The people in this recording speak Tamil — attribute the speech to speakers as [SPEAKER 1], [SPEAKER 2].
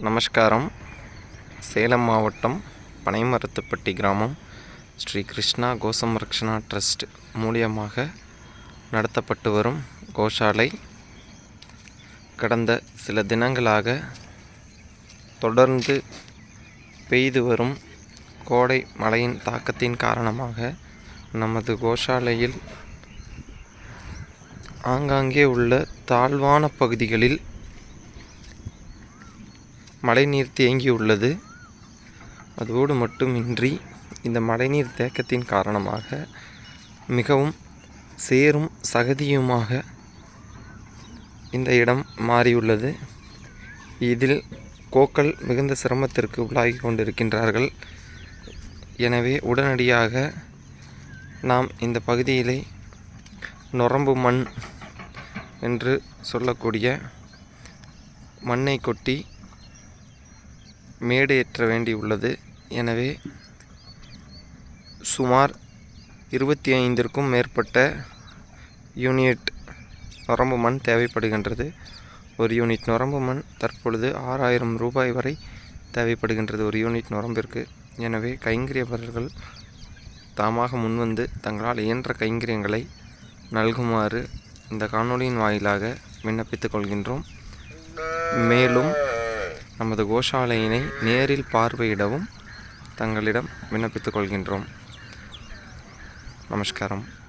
[SPEAKER 1] நமஸ்காரம். சேலம் மாவட்டம் பனைமரத்துப்பட்டி கிராமம் ஸ்ரீ கிருஷ்ணா கோசம் ரக்ஷனா ட்ரஸ்ட் மூலியமாக நடத்தப்பட்டு வரும் கோஷாலை கடந்த சில தினங்களாக தொடர்ந்து பெய்து வரும் கோடை மழையின் தாக்கத்தின் காரணமாக நமது கோஷாலையில் ஆங்காங்கே உள்ள தாழ்வான பகுதிகளில் மழைநீர் தேங்கியுள்ளது. அதோடு மட்டுமின்றி இந்த மழைநீர் தேக்கத்தின் காரணமாக மிகவும் சேரும் சகதியுமாக இந்த இடம் மாறியுள்ளது. இதில் கோக்கள் மிகுந்த சிரமத்திற்கு உள்ளாகி கொண்டிருக்கின்றார்கள். எனவே உடனடியாக நாம் இந்த பகுதியிலே நொரம்பு மண் என்று சொல்லக்கூடிய மண்ணை கொட்டி மேடு ஏற்ற வேண்டியுள்ளது. எனவே சுமார் இருபத்தி ஐந்திற்கும் மேற்பட்ட யூனிட் நுரம்பு மண் தேவைப்படுகின்றது. ஒரு யூனிட் நொரம்பு மண் தற்பொழுது ஆறாயிரம் ரூபாய் வரை தேவைப்படுகின்றது ஒரு யூனிட் நொரம்பிற்கு. எனவே கைங்கரியவர்கள் தாமாக முன்வந்து தங்களால் இயன்ற கைங்கரியங்களை நல்குமாறு இந்த காணொளியின் வாயிலாக விண்ணப்பித்துக் கொள்கின்றோம். மேலும் நமது கோஷாலையினை நேரில் பார்வையிடவும் தங்களிடம் விண்ணப்பித்துக் கொள்கின்றோம். நமஸ்காரம்.